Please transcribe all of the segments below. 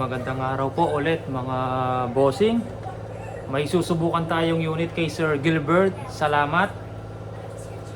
magandang araw po ulit mga bossing. May susubukan tayong unit kay Sir Gilbert. Salamat.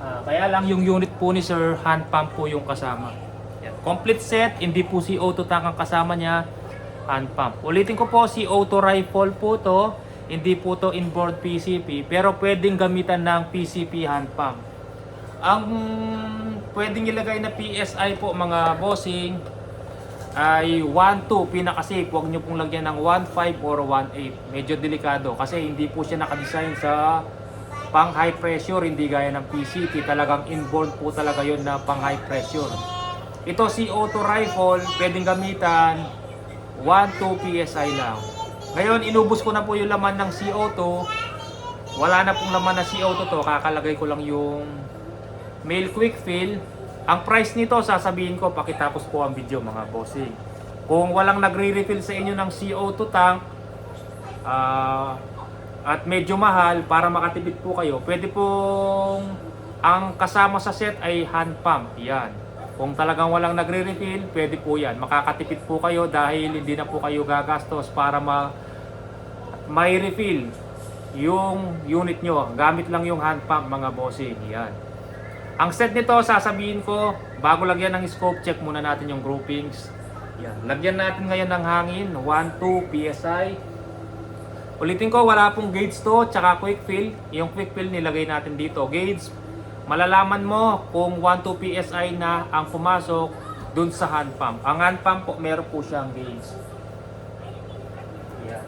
Ah, kaya lang yung unit po ni Sir hand pump po yung kasama. Yan. Complete set, hindi po si auto tank ang kasama niya, hand pump. Ulitin ko po si auto rifle po to, hindi po to inboard PCP, pero pwedeng gamitan ng PCP hand pump. Ang pwedeng ilagay na PSI po mga bossing ay 1.2 pinaka-safe. Huwag nyo pong lagyan ng 1.5 or 1.8. Medyo delikado kasi hindi po siya nakadesign sa pang high pressure, hindi gaya ng PCP. Talagang inborn po talaga yon na pang high pressure. Ito si auto rifle, pwedeng gamitan 1.2 PSI lang. Ngayon, inubos ko na po yung laman ng CO2. Wala na pong laman na CO2 to. Kakalagay ko lang yung mail quick fill. Ang price nito, sasabihin ko pakitapos po ang video mga bossing. Kung walang nagre-refill sa inyo ng CO2 tank, ah, at medyo mahal para makatipid po kayo, pwede pong ang kasama sa set ay hand pump. Yan. Kung talagang walang nagre-refill, pwede po yan. Makakatipid po kayo dahil hindi na po kayo gagastos para ma may refill yung unit nyo. Gamit lang yung hand pump mga bossing. Yan. Ang set nito, sasabihin ko, bago lagyan ng scope, check muna natin yung groupings. Yan. Lagyan natin ngayon ng hangin, 1-2 PSI. Ulitin ko, wala pong gauge to, tsaka quick fill. Yung quick fill nilagay natin dito. Gauge, malalaman mo kung 1-2 PSI na ang pumasok dun sa hand pump. Ang hand pump po, meron po siyang gauge. Yan.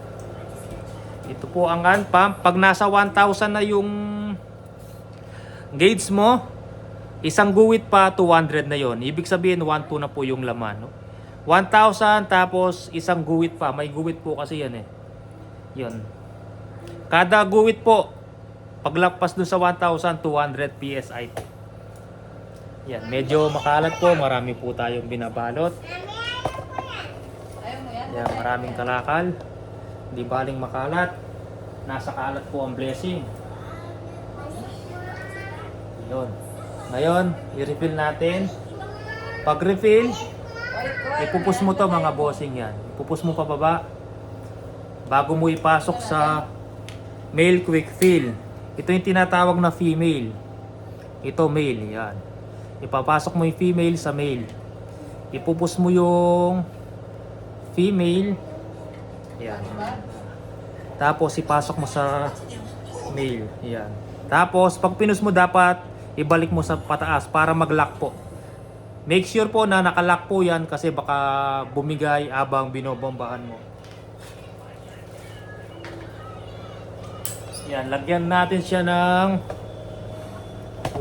Ito po ang hand pump. Pag nasa 1,000 na yung gauge mo, isang guwit pa 200 na yon. Ibig sabihin 1,2 na po yung laman. No? 1,000 tapos isang guwit pa. May guwit po kasi yan eh. Yun. Kada guwit po, paglagpas dun sa 1,200 PSI. Yan, medyo makalat po. Marami po tayong binabalot. Yan, maraming kalakal. Hindi baling makalat. Nasa kalat po ang blessing. Yun. Ngayon, i-refill natin. Pag refill, ipupus mo to mga bossing yan. Ipupus mo pababa bago mo ipasok sa male quick fill. Ito yung tinatawag na female. Ito male, yan. Ipapasok mo yung female sa male. Ipupus mo yung female. Yan. Tapos ipasok mo sa male. Yan. Tapos pag pinus mo dapat ibalik mo sa pataas para mag-lock po. Make sure po na nakalock po yan kasi baka bumigay abang binobombahan mo. Yan, lagyan natin siya ng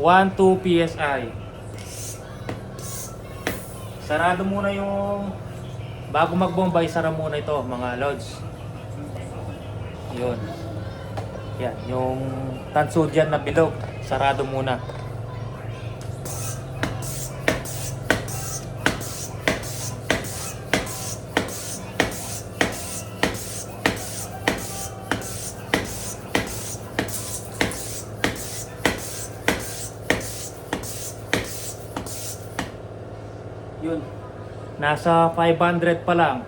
1-2 PSI. Sarado muna yung bago magbombay, sara muna ito mga lods. Yun. Yan, yung tanso dyan na bilog, sarado muna. Yun. Nasa 500 pa lang.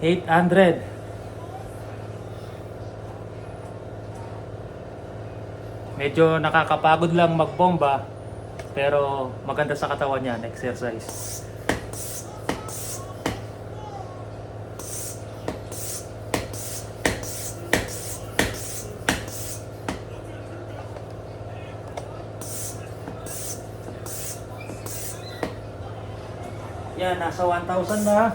Eight hundred. Medyo nakakapagod lang magbomba pero maganda sa katawan niyan, exercise. Yan, nasa 1,000 na.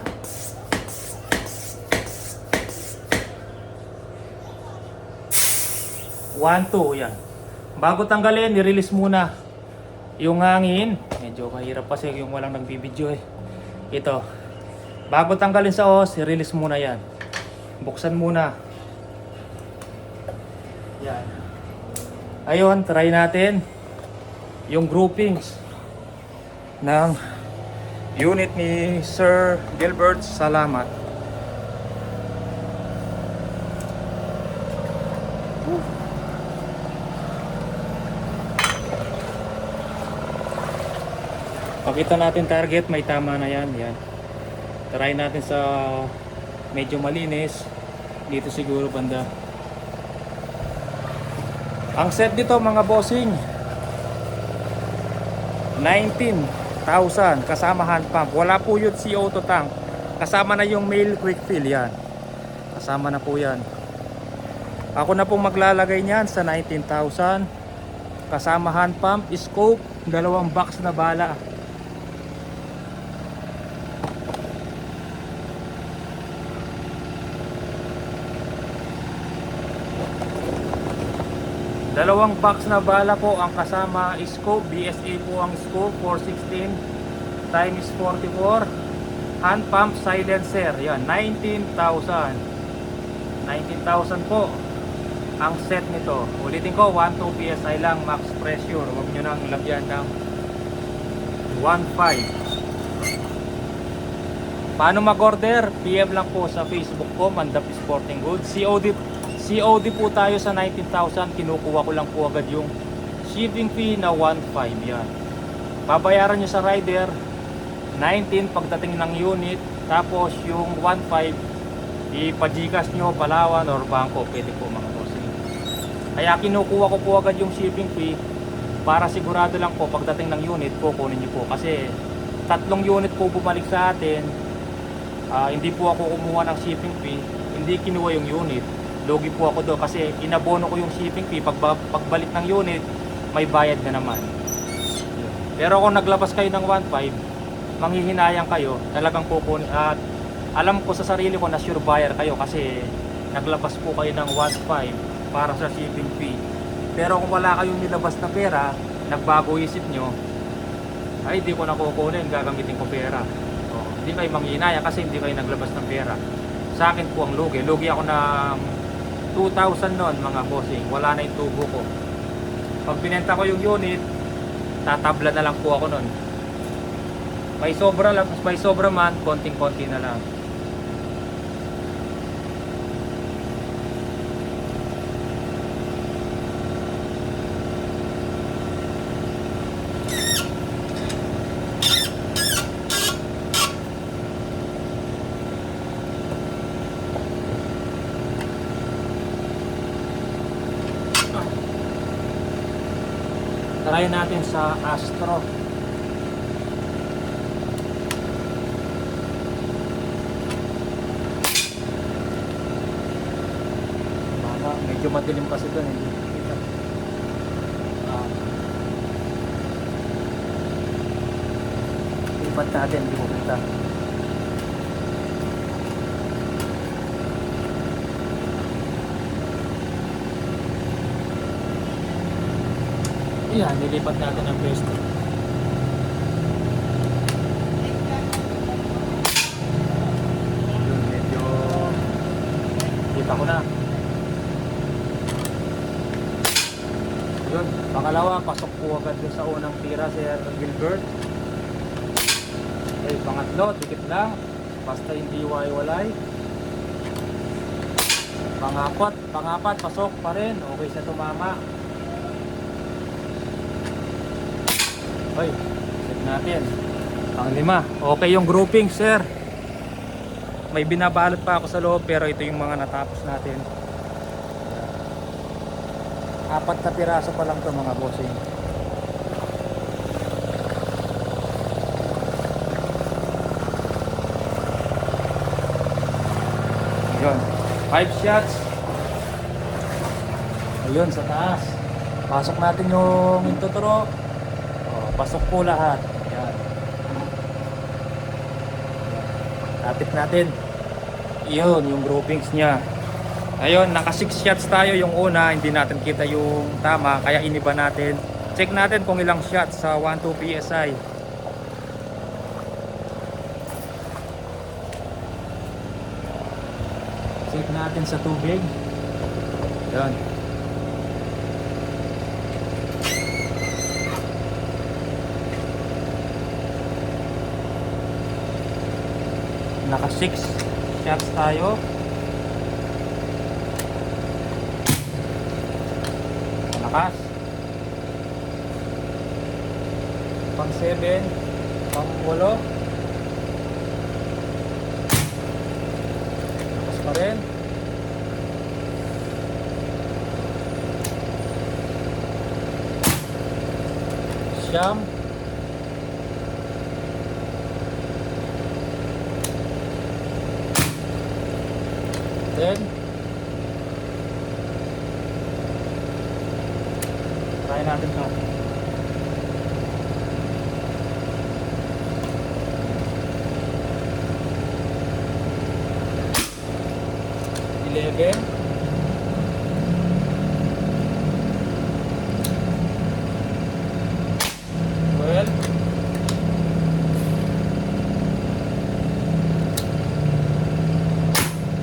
One, two, yan. Bago tanggalin, i-release muna yung hangin. Medyo mahirap kasi yung walang nagbibideo eh. Ito. Bago tanggalin sa os, i-release muna yan. Buksan muna. Yan. Ayun, try natin yung groupings ng unit ni Sir Gilbert Salamat. Pakita natin target, may tama na yan. yan. Try natin sa medyo malinis. Dito siguro banda. Ang set dito mga bossing, 19 19,000 kasama hand pump. Wala po yun CO2 tank. Kasama na yung male quick fill yan. Kasama na po yan. Ako na pong maglalagay niyan sa 19,000. Kasama hand pump, scope, dalawang box na bala. Dalawang box na bala po ang kasama scope. BSA po ang scope 416 times 44. Hand pump silencer. Yan, 19,000. 19,000 po ang set nito. Ulitin ko, 1 2 PSI lang max pressure. Huwag nyo nang lagyan ng 1.5. Paano mag-order? PM lang po sa Facebook ko, Mandap Sporting Goods. COD, COD po tayo sa 19,000. Kinukuha ko lang po agad yung shipping fee na 1.5 yan. Babayaran nyo sa rider 19 pagdating ng unit. Tapos yung 1.5 ipa-Gcash nyo, Palawan or Bangko. Pwede po mga bossing. Kaya kinukuha ko po agad yung shipping fee para sigurado lang po pagdating ng unit kukunin nyo po. Kasi tatlong unit po bumalik sa atin Ah, hindi po ako kumuha ng shipping fee, hindi kinuha yung unit. Logi po ako doon kasi inabono ko yung shipping fee. Pag, pagbalik ng unit, may bayad na naman. Pero kung naglabas kayo ng 1.5, manghihinayang kayo, talagang kukunin. At alam ko sa sarili ko na sure buyer kayo kasi naglabas po kayo ng 1.5 para sa shipping fee. Pero kung wala kayong nilabas na pera, nagbago isip nyo, ay di ko na kukunin, gagamitin ko pera. Oh, hindi kayo manghinaya kasi hindi kayo naglabas ng pera. Sa akin po ang lugi. Lugi ako ng 2,000 noon mga bossing. Wala na yung tubo ko. Pag binenta ko yung unit, tatabla na lang po ako noon. May sobra lang, may sobra man, konting-konti na lang. Try natin sa Astro. Baka medyo madilim kasi doon, hindi kita. Ah. Lipat natin, hindi ko kita. Yan, nilipat natin ang pwesto. Yun, medyo kita ko na. Yun, pangalawa, pasok po agad sa unang tira si Sir Gilbert. Okay, pangatlo, tikit lang. Basta hindi iwaiwalay. Pangapat, pangapat, pasok pa rin. Okay siya tumama. Hoy, set natin. Pang lima. Okay yung grouping, sir. May binabalot pa ako sa loob pero ito yung mga natapos natin. Apat na piraso pa lang to mga bossing. Yun. Five shots. Ayun, sa taas. Pasok natin yung intuturo. Oh, pasok po lahat. Yan. Tapit natin. Yun, yung groupings niya. Ayun, naka 6 shots tayo yung una, hindi natin kita yung tama, kaya iniba natin. Check natin kung ilang shots sa 1-2 PSI. Check natin sa tubig. Yan. Naka 6 shots tayo. Malakas. Pang 7. Pangwalo. Lakas pa rin. Siyam. Ten. Try natin to. Eleven. Twelve.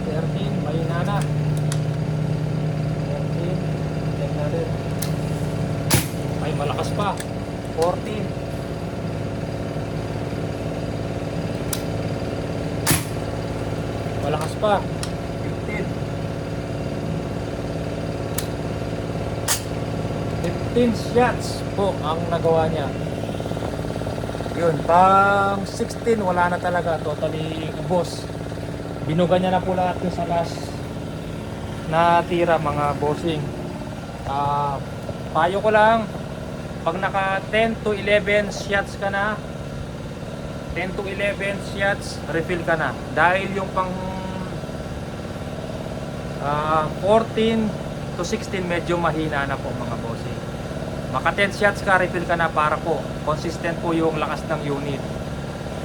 Thirteen. Mahina na. Thirteen. Check natin. Ay, malakas pa. Fourteen. Malakas pa. Fifteen. 15 shots po ang nagawa niya. Yun, pang 16 wala na talaga, totally ubos. Binuga niya na po lahat yung sa last na tira mga bossing. Ah, payo ko lang, pag naka 10 to 11 shots ka na, 10 to 11 shots, refill ka na. Dahil yung pang ah, 14 to 16 medyo mahina na po mga bossing. Maka 10 shots ka, refill ka na para po. Consistent po yung lakas ng unit.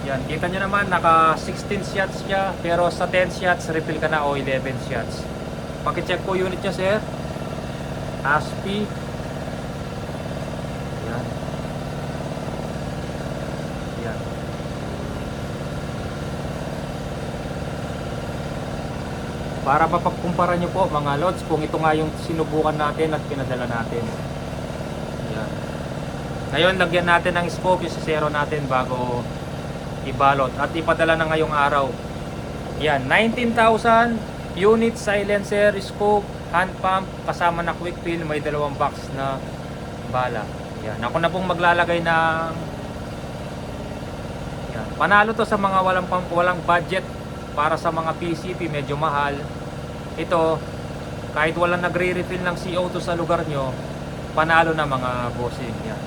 Yan, kita nyo naman, naka 16 shots siya, pero sa 10 shots, refill ka na o 11 shots. Pakicheck po unit niya, sir. ASPI. Yan. Para mapagkumpara nyo po mga lods kung ito nga yung sinubukan natin at pinadala natin. Yan. Ngayon, lagyan natin ng scope yung zero natin bago ibalot at ipadala na ngayong araw. Yan, 19,000 unit silencer, scope, hand pump, kasama na quick fill, may dalawang box na bala. Yan, ako na pong maglalagay ng yan. Panalo to sa mga walang pump, walang budget para sa mga PCP medyo mahal. Ito, kahit walang nagre-refill ng CO2 sa lugar nyo, panalo na mga bossing. Yan.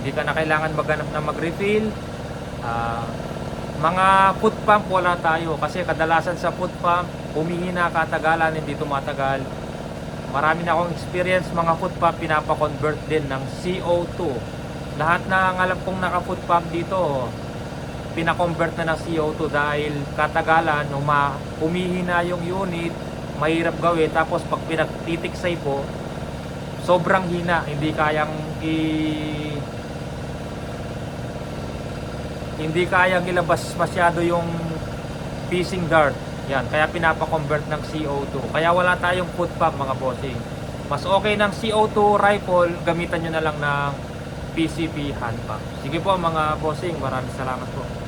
Hindi ka na kailangan maghanap na mag-refill. Ah, mga foot pump wala tayo kasi kadalasan sa foot pump humihina katagalan hindi tumatagal marami na akong experience mga foot pump pinapa-convert din ng CO2 lahat na ng alam kong naka foot pump dito pina-convert na ng CO2 dahil katagalan huma, humihina yung unit mahirap gawin tapos pag pinagtitiksay po sobrang hina hindi kayang i hindi kayang ilabas masyado yung fishing dart. Yan, kaya pinapa-convert ng CO2. Kaya wala tayong foot pump mga bossing. Mas okay ng CO2 rifle, gamitan nyo na lang ng PCP hand pump. Sige po mga bossing, maraming salamat po.